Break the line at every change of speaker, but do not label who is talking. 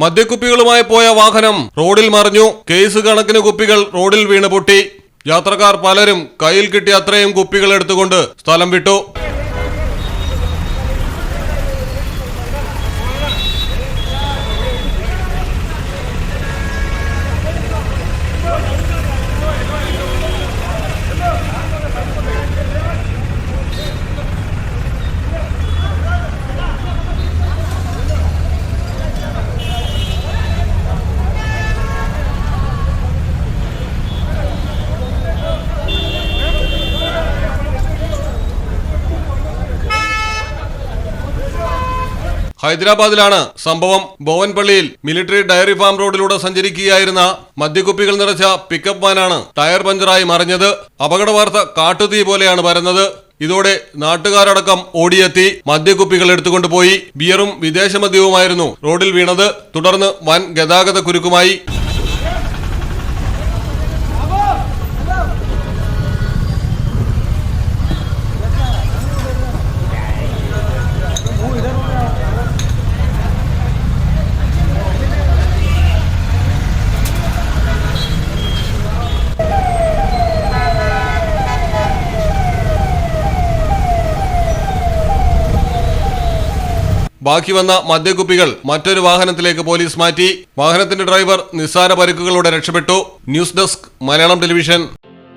മദ്യക്കുപ്പികളുമായി പോയ വാഹനം റോഡിൽ മറിഞ്ഞു. കേസ് കണക്കിന് കുപ്പികൾ റോഡിൽ വീണ് പൊട്ടി. യാത്രക്കാർ പലരും കയ്യിൽ കിട്ടിയ അത്രയും കുപ്പികൾ എടുത്തുകൊണ്ട് സ്ഥലം വിട്ടു. ഹൈദരാബാദിലാണ് സംഭവം. ബോവൻപള്ളിയിൽ മിലിറ്ററി ഡയറി ഫാം റോഡിലൂടെ സഞ്ചരിക്കുകയായിരുന്ന മദ്യക്കുപ്പികൾ നിറച്ച പിക്കപ്പ് വാനാണ് ടയർ പഞ്ചറായി മറിഞ്ഞത്. അപകടവാർത്ത കാട്ടുതീ പോലെയാണ് പരന്നത്. ഇതോടെ നാട്ടുകാരടക്കം ഓടിയെത്തി. മദ്യക്കുപ്പികൾ എടുത്തുകൊണ്ടുപോയി. ബിയറും വിദേശ മദ്യവുമായിരുന്നു റോഡിൽ വീണത്. തുടർന്ന് വൻ ഗതാഗത കുരുക്കുമായി ബാക്കി വന്ന മദ്യക്കുപ്പികൾ മറ്റൊരു വാഹനത്തിലേക്ക് പോലീസ് മാറ്റി. വാഹനത്തിന്റെ ഡ്രൈവർ നിസ്സാര പരിക്കുകളോടെ രക്ഷപ്പെട്ടു. News desk Malayalam television.